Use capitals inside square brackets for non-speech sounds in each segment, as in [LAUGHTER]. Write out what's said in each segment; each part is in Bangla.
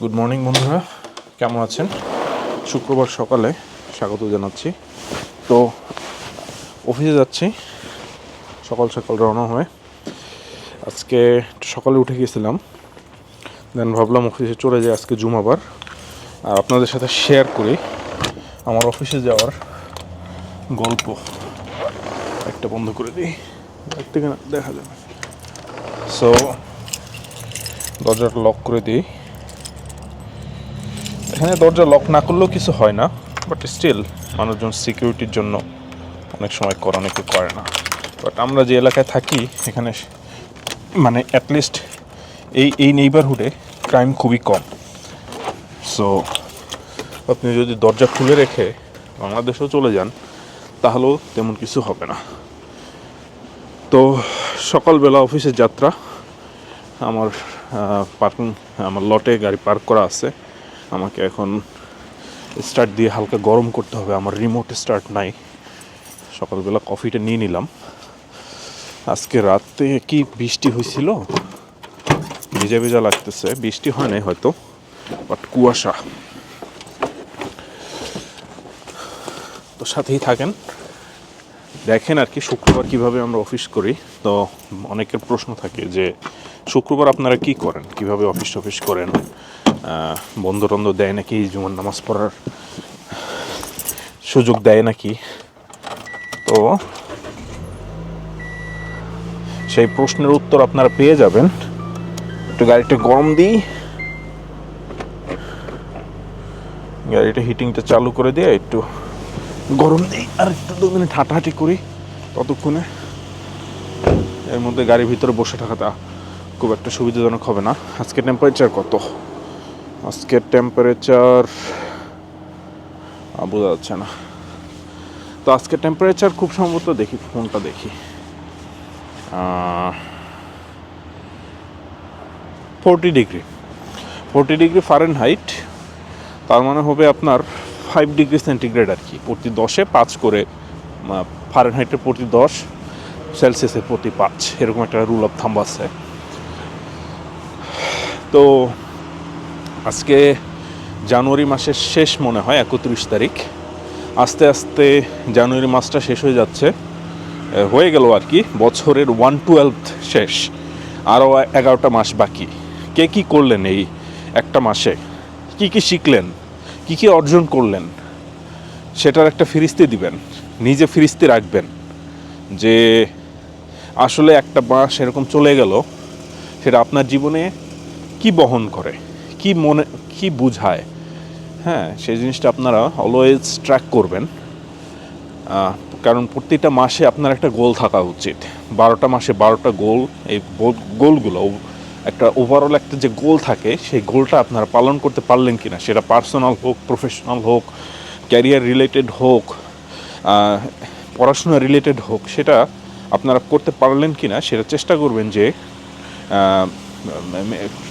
গুড মর্নিং বন্ধুরা। কেমন আছেন? শুক্রবার সকালে স্বাগত জানাচ্ছি। তো, অফিসে যাচ্ছি। সকাল সকাল রওনা হয়ে আজকে সকালে উঠে গিয়েছিলাম দেন ভাবলাম অফিসে চলে যাই আজকে জুমাবার। আর আপনাদের সাথে শেয়ার করি আমার অফিসে যাওয়ার গল্প। একটা বন্ধ করে দিই। থেকে দেখা যাবে। সো দরজাটা লক করে দিই। এখানে দরজা লক না করলেও কিছু হয় না বাট স্টিল মানুষজন সিকিউরিটির জন্য অনেক সময় করে অনেকে করে না। বাট আমরা যে এলাকায় থাকি, এখানে মানে অ্যাটলিস্ট এই এই নেইবারহুডে ক্রাইম খুবই কম। সো আপনি যদি দরজা খুলে রেখে বাংলাদেশেও চলে যান, তাহলেও তেমন কিছু হবে না। তো সকালবেলা অফিসের যাত্রা, আমার পার্কিং আমার লটে গাড়ি পার্ক করা আছে। আমাকে এখন স্টার্ট দিয়ে হালকা গরম করতে হবে। আমার রিমোট স্টার্ট নাই। সকালবেলা কফিটা নিয়ে নিলাম। আজকে রাতে কি বৃষ্টি হয়েছিল? ভেজা ভেজা লাগতেছে। বৃষ্টি হয় নাই হয়তো বাট কুয়াশা। তো সাথেই থাকেন। দেখেন আর কি শুক্রবার কীভাবে আমরা অফিস করি। তো অনেকের প্রশ্ন থাকে যে, শুক্রবার আপনারা কি করেন? কীভাবে অফিস টফিস করেন? বন্ধ টন্ধ দেয় নাকি জুমার নামাজ পড়ার সুযোগ দেয় নাকি? তো সেই প্রশ্নের উত্তর আপনারা পেয়ে যাবেন। একটু গাড়িটা গরম দিই। গাড়িটা হিটিংটা চালু করে দিয়ে একটু গরম দিই, আর একটু দু মিনিট হাঁটাহাঁটি করি ততক্ষণে। এর মধ্যে গাড়ির ভিতরে বসে থাকাটা খুব একটা সুবিধাজনক হবে না। আজকে টেম্পারেচার কত? আজকের টেম্পারেচার বোঝা যাচ্ছে না। তো আজকে টেম্পারেচার খুব সম্ভবত দেখি ফোনটা দেখি। Forty degree forty degree fahrenheit তার মানে হবে আপনার ফাইভ ডিগ্রি সেন্টিগ্রেড আর কি। প্রতি দশে পাঁচ করে ফারেন হাইটের প্রতি দশ সেলসিয়াসের প্রতি পাঁচ। এরকম একটা রুল অফ থাম্ব আছে। তো আজকে জানুয়ারি মাসের শেষ মনে হয়, একত্রিশ তারিখ। আস্তে আস্তে জানুয়ারি মাসটা শেষ হয়ে যাচ্ছে। হয়ে গেল আর কি, বছরের ওয়ান টুয়েলভ শেষ। আরও এগারোটা মাস বাকি। কে কি করলেন এই একটা মাসে? কি কি শিখলেন? কি কি অর্জন করলেন? সেটার একটা ফিরিস্তি দিবেন, নিজে ফিরিস্তি রাখবেন যে আসলে একটা মাস এরকম চলে গেল, সেটা আপনার জীবনে কি বহন করে? কি মনে, কি বুঝায়? হ্যাঁ সেই জিনিসটা আপনারা অলওয়েজ ট্র্যাক করবেন। কারণ প্রতিটা মাসে আপনার একটা গোল থাকা উচিত। বারোটা মাসে বারোটা গোল এই গোল- গোলগুলো একটা ওভারঅল একটা যে গোল থাকে, সেই গোলটা আপনারা পালন করতে পারলেন কি না সেটা পার্সোনাল হোক প্রফেশনাল হোক ক্যারিয়ার রিলেটেড হোক পড়াশোনা রিলেটেড হোক, সেটা আপনারা করতে পারলেন কি না সেটা চেষ্টা করবেন যে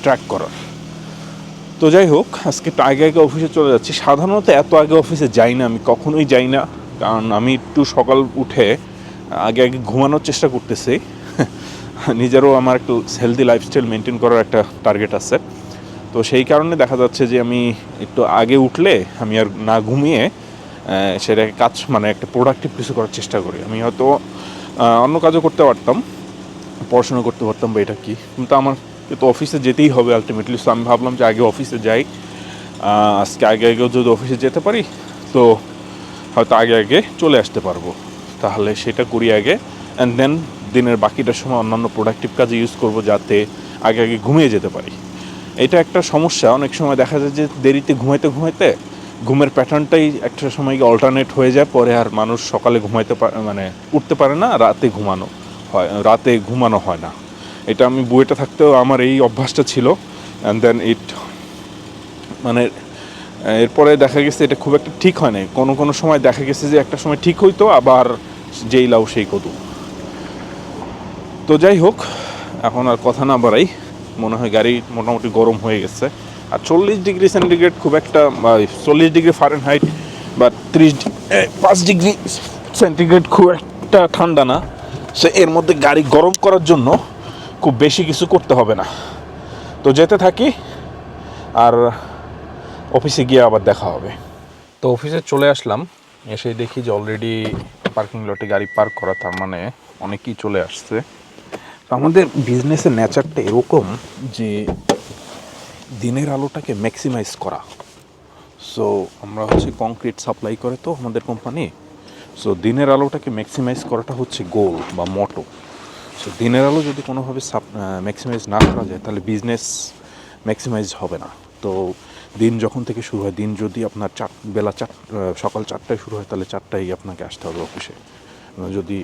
ট্র্যাক করার। তো যাই হোক, আজকে একটু আগে আগে অফিসে চলে যাচ্ছি। সাধারণত এত আগে অফিসে যাই না, আমি কখনোই যাই না। কারণ আমি একটু সকাল উঠে আগে আগে ঘুমানোর চেষ্টা করতেছি। [LAUGHS] নিজেরও আমার একটু হেলদি লাইফস্টাইল মেনটেন করার একটা টার্গেট আছে। তো সেই কারণে দেখা যাচ্ছে যে আমি একটু আগে উঠলে আমি আর না ঘুমিয়ে সেটাকে কাজ মানে একটা প্রোডাক্টিভ কিছু করার চেষ্টা করি। আমি হয়তো অন্য কাজও করতে পারতাম, পড়াশোনা করতে পারতাম বা এটা কি। কিন্তু আমার তো অফিসে যেতেই হবে আলটিমেটলি সো আমি ভাবলাম যে আগে অফিসে যাই। আজকে আগে আগেও যদি অফিসে যেতে পারি, তো হয়তো আগে আগে চলে আসতে পারব। তাহলে সেটা করি আগে। অ্যান্ড দেন দিনের বাকিটা সময় অন্যান্য প্রোডাক্টিভ কাজে ইউজ করব যাতে আগে আগে ঘুমিয়ে যেতে পারি। এটা একটা সমস্যা। অনেক সময় দেখা যায় যে দেরিতে ঘুমাইতে ঘুমাইতে ঘুমের প্যাটার্নটাই একটা সময় গিয়ে অল্টারনেট হয়ে যায়। পরে আর মানুষ সকালে ঘুমাইতে পারে মানে উঠতে পারে না, রাতে ঘুমানো হয়, রাতে ঘুমানো হয় না। এটা আমি বইটা থাকতেও আমার এই অভ্যাসটা ছিল। অ্যান্ড দেন ইট মানে এরপরে দেখা গেছে এটা খুব একটা ঠিক হয় নাই। কোনো কোনো সময় দেখা গেছে যে একটা সময় ঠিক হইতো, আবার যেই লাউ সেই কদু। তো যাই হোক, এখন আর কথা না বাড়াই। মনে হয় গাড়ি মোটামুটি গরম হয়ে গেছে। আর চল্লিশ ডিগ্রি সেন্টিগ্রেড খুব একটা চল্লিশ ডিগ্রি ফারেন হাইট বা ত্রিশ পাঁচ ডিগ্রি সেন্টিগ্রেড খুব একটা ঠান্ডা না। সে এর মধ্যে গাড়ি গরম করার জন্য খুব বেশি কিছু করতে হবে না। তো যেতে থাকি আর অফিসে গিয়ে আবার দেখা হবে। তো অফিসে চলে আসলাম এসে দেখি যে অলরেডি পার্কিং লটে গাড়ি পার্ক করা, তার মানে অনেকেই চলে আসছে। তো আমাদের বিজনেসের নেচারটা এরকম যে দিনের আলোটাকে ম্যাক্সিমাইজ করা। সো আমরা হচ্ছে কংক্রিট সাপ্লাই করে তো আমাদের কোম্পানি সো দিনের আলোটাকে ম্যাক্সিমাইজ করাটা হচ্ছে গোল বা মটো সো দিনের আলো যদি কোনোভাবে সাপ ম্যাক্সিমাইজ না করা যায় তাহলে বিজনেস ম্যাক্সিমাইজ হবে না। তো দিন যখন থেকে শুরু হয় দিন যদি আপনার চার বেলা চার সকাল চারটায় শুরু হয় তাহলে চারটায় আপনাকে আসতে হবে অফিসে আহ, যদি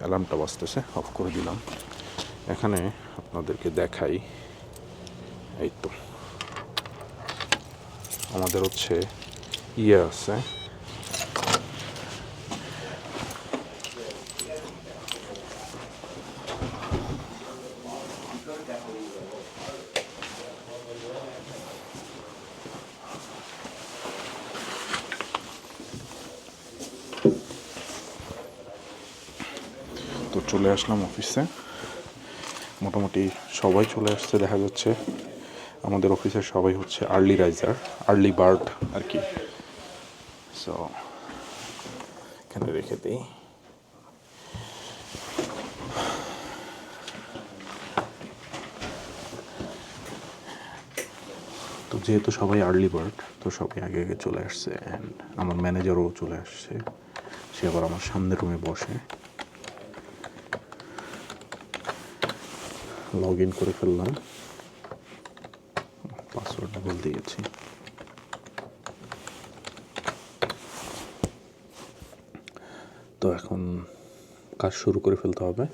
অ্যালার্মটা বাজতেছে অফ করে দিলাম। এখানে আপনাদেরকে দেখাই এই তো। আমাদের হচ্ছে ইয়ে আছে। চলে আসলাম অফিসে মোটামুটি সবাই চলে আসছে, দেখা যাচ্ছে। আমাদের অফিসের সবাই হচ্ছে আর্লি রাইজার আর্লি বার্ড আর কি। সো এখানে রেখে দিই। তো যেহেতু সবাই আর্লি বার্ড তো সবাই আগে আগে চলে আসছে। অ্যান্ড আমার ম্যানেজারও চলে আসছে। সে আবার আমার সামনের রুমে বসে। লগ ইন করে ফেললাম। পাসওয়ার্ডটা ভুল দিয়েছি। তো এখন কাজ শুরু করে ফেলতে হবে।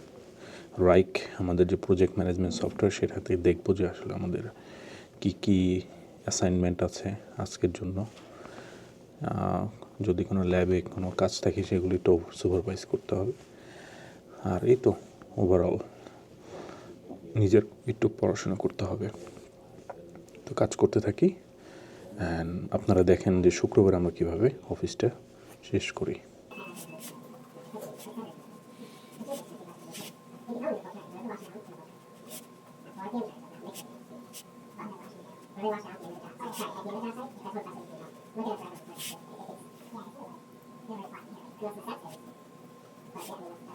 রাইক আমাদের যে প্রজেক্ট ম্যানেজমেন্ট সফটওয়্যার সেটাতে দেখব যে আসলে আমাদের কি কি অ্যাসাইনমেন্ট আছে আজকের জন্য। যদি কোনো ল্যাবে কোনো কাজ থাকে, সেগুলি তো সুপারভাইজ করতে হবে। আর এই তো ওভারঅল নিজের একটু পড়াশোনা করতে হবে। তো কাজ করতে থাকি। অ্যান্ড আপনারা দেখেন যে শুক্রবার আমরা কীভাবে অফিসটা শেষ করি। [LAUGHS]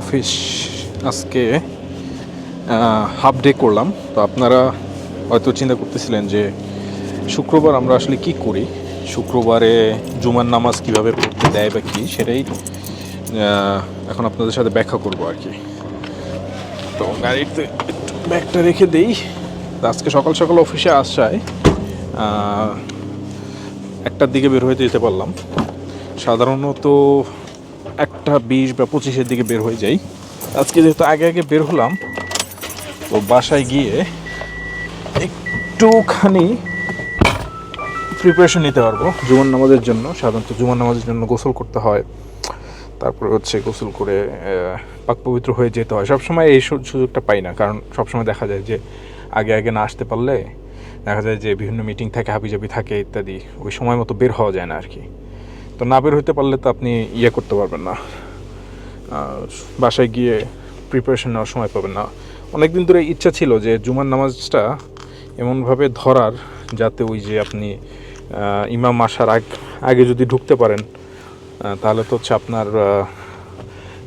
অফিস আজকে হাফ ডে করলাম। তো আপনারা হয়তো চিন্তা করতেছিলেন যে, শুক্রবার আমরা আসলে কি করি? শুক্রবারে জুমার নামাজ কীভাবে পড়তে দেয় বা কী, সেটাই এখন আপনাদের সাথে ব্যাখ্যা করব আর কি। তো গাড়িতে একটু ব্যাগটা রেখে দিই। আজকে সকাল সকাল অফিসে আসায় একটার দিকে বের হয়ে যেতে পারলাম। সাধারণত একটা বিশ বা পঁচিশের দিকে বের হয়ে যাই। আজকে যেহেতু আগে আগে বের হলাম, তো বাসায় গিয়ে একটুখানি প্রিপারেশন নিতে পারব। জুমার নামাজের জন্য, সাধারণত জুমার নামাজের জন্য গোসল করতে হয়। তারপরে হচ্ছে গোসল করে পাক পবিত্র হয়ে যেতে হয়। সবসময় এই সুযোগটা পাই না, কারণ সবসময় দেখা যায় যে আগে আগে না আসতে পারলে দেখা যায় যে বিভিন্ন মিটিং থাকে, হাবিজাবি থাকে ইত্যাদি, ওই সময় মতো বের হওয়া যায় না আর কি। তো না বের হতে পারলে তো আপনি ইয়ে করতে পারবেন না। বাসায় গিয়ে প্রিপারেশন নেওয়ার সময় পাবেন না। অনেক দিন ধরে ইচ্ছা ছিল যে জুমার নামাজটা এমনভাবে ধরার, যাতে ওই যে আপনি ইমাম আসার আগ, আগে যদি ঢুকতে পারেন তাহলে তো হচ্ছে আপনার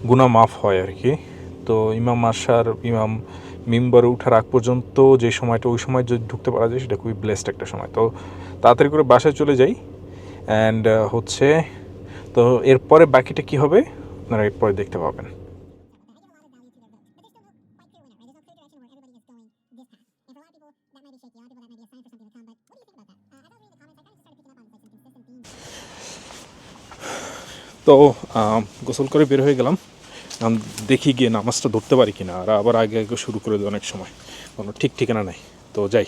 গুণা মাফ হয় আর কি। তো ইমাম আসার, ইমাম মিম্বারে উঠার আগ পর্যন্ত যে সময়টা ওই সময় যদি ঢুকতে পারা যায়, সেটা খুবই ব্লেসড একটা সময়। তো তাড়াতাড়ি করে বাসায় চলে যাই। অ্যান্ড uh, হচ্ছে, তো এরপরে বাকিটা কি হবে? আপনারা এরপরে দেখতে পাবেন। তো গোসল করে বের হয়ে গেলাম। দেখি গিয়ে নামাজটা ধরতে পারি কিনা, আর আবার আগে আগে শুরু করে দিই অনেক সময়। কোনো ঠিক ঠিকানা নাই। তো যাই।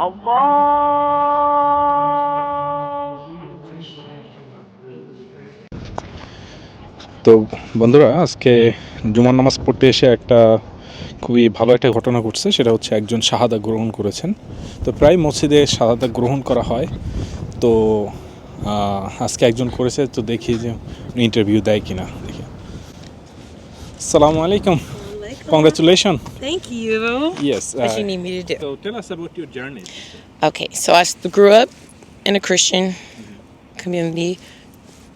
তো বন্ধুরা, আজকে জুমার নামাজ পড়তে এসে একটা খুবই ভালো একটা ঘটনা ঘটছে, সেটা হচ্ছে একজন শাহাদা গ্রহণ করেছেন। তো প্রায় মসজিদে শাহাদা গ্রহণ করা হয়। তো আজকে একজন করেছে, তো দেখি যে ইন্টারভিউ দেয় কিনা। দেখি। আসসালামু আলাইকুম। Congratulations. Thank you. Yes. What you uh, need me to do? So tell us about your journey. Okay, so I grew up in a Christian mm-hmm. community.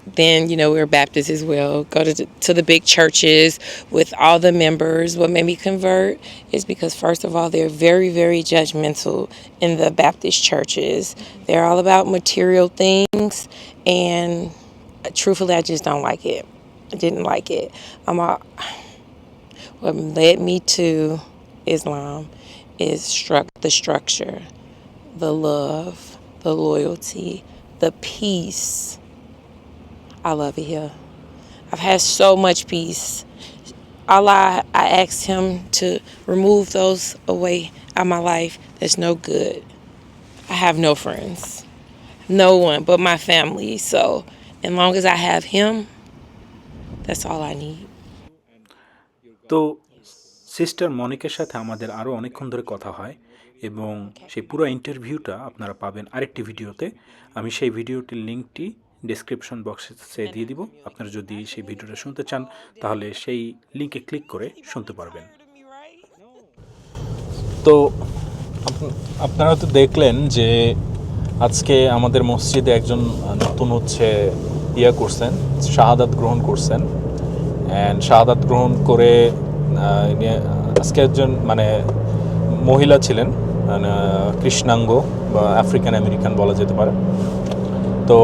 Then, you know, we were Baptists as well. Go to, to the big churches with all the members. What made me convert is because, first of all, they're very, very judgmental in the Baptist churches. Mm-hmm. They're all about material things. And uh, truthfully, I just don't like it. I didn't like it. I'm all what led me to Islam is struck the structure, the love, the loyalty, the peace. I love it here. I've had so much peace. Allah, I asked Him to remove those away out of my life that's no good. I have no friends, no one but my family. So, as long as I have Him, that's all I need. তো সিস্টার মনিকের সাথে আমাদের আরও অনেকক্ষণ ধরে কথা হয় এবং সেই পুরো ইন্টারভিউটা আপনারা পাবেন আরেকটি ভিডিওতে। আমি সেই ভিডিওটির লিঙ্কটি ডিসক্রিপশন বক্সে দিয়ে দিব। আপনারা যদি সেই ভিডিওটা শুনতে চান, তাহলে সেই লিঙ্কে ক্লিক করে শুনতে পারবেন। তো আপনারা তো দেখলেন যে আজকে আমাদের মসজিদে একজন নতুন হচ্ছে ইয়া করছেন, শাহাদাত গ্রহণ করছেন। অ্যান্ড শাহাদাত গ্রহণ করে আজকে একজন মানে মহিলা ছিলেন মানে কৃষ্ণাঙ্গ বা আফ্রিকান আমেরিকান বলা যেতে পারে। তো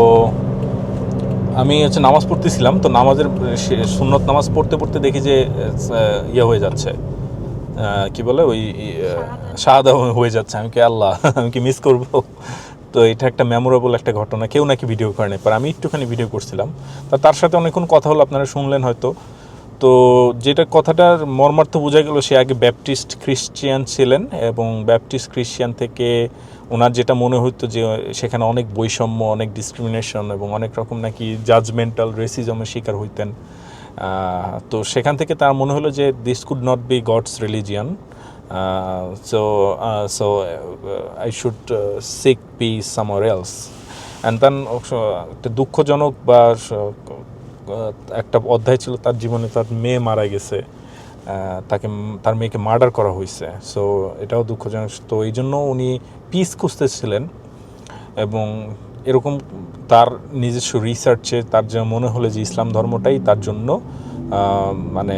আমি হচ্ছে নামাজ পড়তেছিলাম তো নামাজের সুন্নত নামাজ পড়তে পড়তে দেখি যে ইয়ে হয়ে যাচ্ছে। কি বলে ওই শাহাদা হয়ে যাচ্ছে। আমি কি আল্লাহ আমি কি মিস করব? তো এটা একটা মেমোরেবল একটা ঘটনা। কেউ নাকি ভিডিও করে নাই পর আমি একটুখানি ভিডিও করছিলাম। তা তার সাথে অনেকক্ষণ কথা হলো, আপনারা শুনলেন হয়তো। তো যেটা কথাটার মর্মার্থ বোঝা গেল, সে আগে ব্যাপটিস্ট খ্রিস্টিয়ান ছিলেন এবং ব্যাপটিস্ট খ্রিস্টিয়ান থেকে ওনার যেটা মনে হতো যে, সেখানে অনেক বৈষম্য, অনেক ডিসক্রিমিনেশন এবং অনেক রকম নাকি জাজমেন্টাল রেসিজমের শিকার হইতেন। তো সেখান থেকে তার মনে হলো যে this could not be God's religion so so I should seek peace somewhere else and then একটা দুঃখজনক বা একটা অধ্যায় ছিল তার জীবনে তার মেয়ে মারা গেছে তাকে, তার মেয়েকে মার্ডার করা হয়েছে। সো এটাও দুঃখজনক। তো এই জন্য উনি পিস খুঁজতেছিলেন এবং এরকম তার নিজস্ব রিসার্চে তার যে মনে হলো যে ইসলাম ধর্মটাই তার জন্য মানে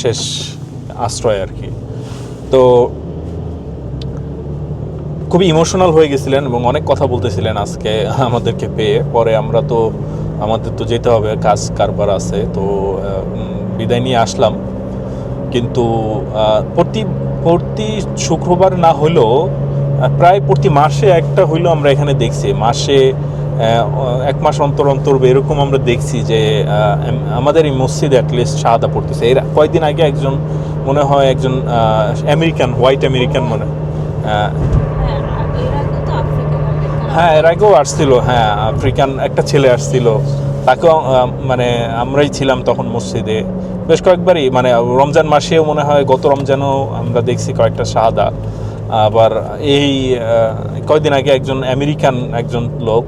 শেষ আশ্রয় আর কি। তো খুবই ইমোশনাল হয়ে গেছিলেন এবং অনেক কথা বলতেছিলেন আজকে আমাদেরকে পেয়ে। পরে আমরা তো, আমাদের তো যেতে হবে, কাজ কারবার আছে, তো বিদায় নিয়ে আসলাম। কিন্তু প্রতি প্রতি শুক্রবার না হলেও প্রায় প্রতি মাসে একটা হইলেও আমরা এখানে দেখছি। মাসে এক মাস অন্তর অন্তর এরকম আমরা দেখছি যে আমাদের এই মসজিদে অ্যাটলিস্ট শাহাদা পড়তেছে। এর কয়েকদিন আগে একজন মনে হয় একজন আমেরিকান হোয়াইট আমেরিকান মনে হ্যাঁ। এর আগেও আসছিল হ্যাঁ আফ্রিকান একটা ছেলে আসছিল। তাকেও মানে আমরাই ছিলাম তখন মসজিদে। বেশ কয়েকবারই মানে রমজান মাসেও মনে হয় গত রমজানও আমরা দেখছি কয়েকটা শাহাদা আবার এই কয়েকদিন আগে একজন আমেরিকান একজন লোক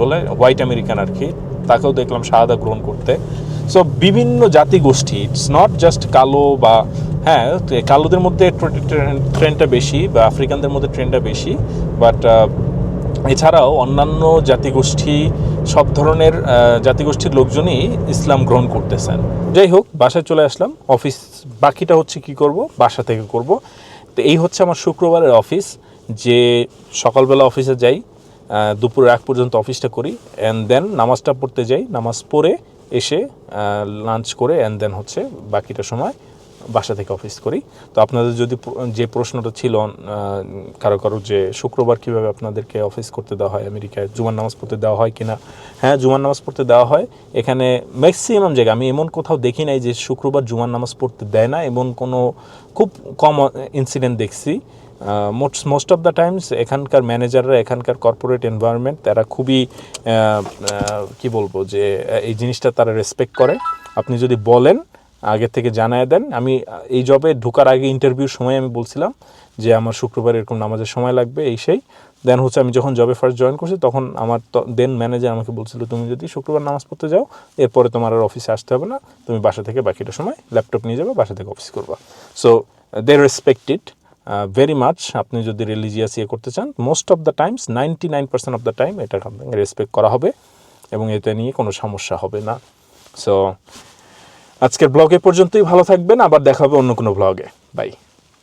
বলে হোয়াইট আমেরিকান আর কি তাকেও দেখলাম শাহাদা গ্রহণ করতে। সো বিভিন্ন জাতি গোষ্ঠী ইটস নট জাস্ট কালো বা হ্যাঁ কালোদের মধ্যে ট্রেনটা বেশি বা আফ্রিকানদের মধ্যে ট্রেনটা বেশি বাট এছাড়াও অন্যান্য জাতিগোষ্ঠী সব ধরনের জাতিগোষ্ঠীর লোকজনই ইসলাম গ্রহণ করতেছেন। যাই হোক, বাসায় চলে আসলাম অফিস বাকিটা হচ্ছে কি করব? বাসা থেকে করব। তো এই হচ্ছে আমার শুক্রবারের অফিস যে সকালবেলা অফিসে যাই দুপুরের আগ পর্যন্ত অফিসটা করি অ্যান্ড দেন নামাজটা পড়তে যাই। নামাজ পড়ে এসে লাঞ্চ করে অ্যান্ড দেন হচ্ছে বাকিটা সময় বাসা থেকে অফিস করি। তো আপনাদের যদি যে প্রশ্নটা ছিল কারও কারও যে শুক্রবার কীভাবে আপনাদেরকে অফিস করতে দেওয়া হয়, আমেরিকায় জুমার নামাজ পড়তে দেওয়া হয় কিনা? হ্যাঁ জুমার নামাজ পড়তে দেওয়া হয়। এখানে ম্যাক্সিমাম জায়গায় আমি এমন কোথাও দেখি নাই যে শুক্রবার জুমার নামাজ পড়তে দেয় না, এমন কোনো খুব কম ইনসিডেন্ট দেখছি। Most most of the times এখানকার ম্যানেজাররা এখানকার কর্পোরেট এনভায়রনমেন্ট তারা খুবই কি বলব যে এই জিনিসটা তারা রেসপেক্ট করে। আপনি যদি বলেন, আগে থেকে জানায় দেন। আমি এই জবে ঢোকার আগে ইন্টারভিউর সময় আমি বলছিলাম যে, আমার শুক্রবার এরকম নামাজের সময় লাগবে, এই সেই। দেন হচ্ছে আমি যখন জবে ফার্স্ট জয়েন করছি, তখন আমার দেন ম্যানেজার আমাকে বলছিল, তুমি যদি শুক্রবার নামাজ পড়তে যাও, এরপরে তোমার আর অফিসে আসতে হবে না। তুমি বাসা থেকে বাকিটা সময় ল্যাপটপ নিয়ে যাবে, বাসা থেকে অফিস করবা। So they respect it very much আপনি যদি রিলিজিয়াস ইয়ে করতে চান most of the times ninety nine percent of the time এটা রেসপেক্ট করা হবে এবং এতে নিয়ে কোনো সমস্যা হবে না। সো আজকের ব্লগে পর্যন্তই, ভালো থাকবেন, আবার দেখা হবে অন্য কোনো ব্লগে বাই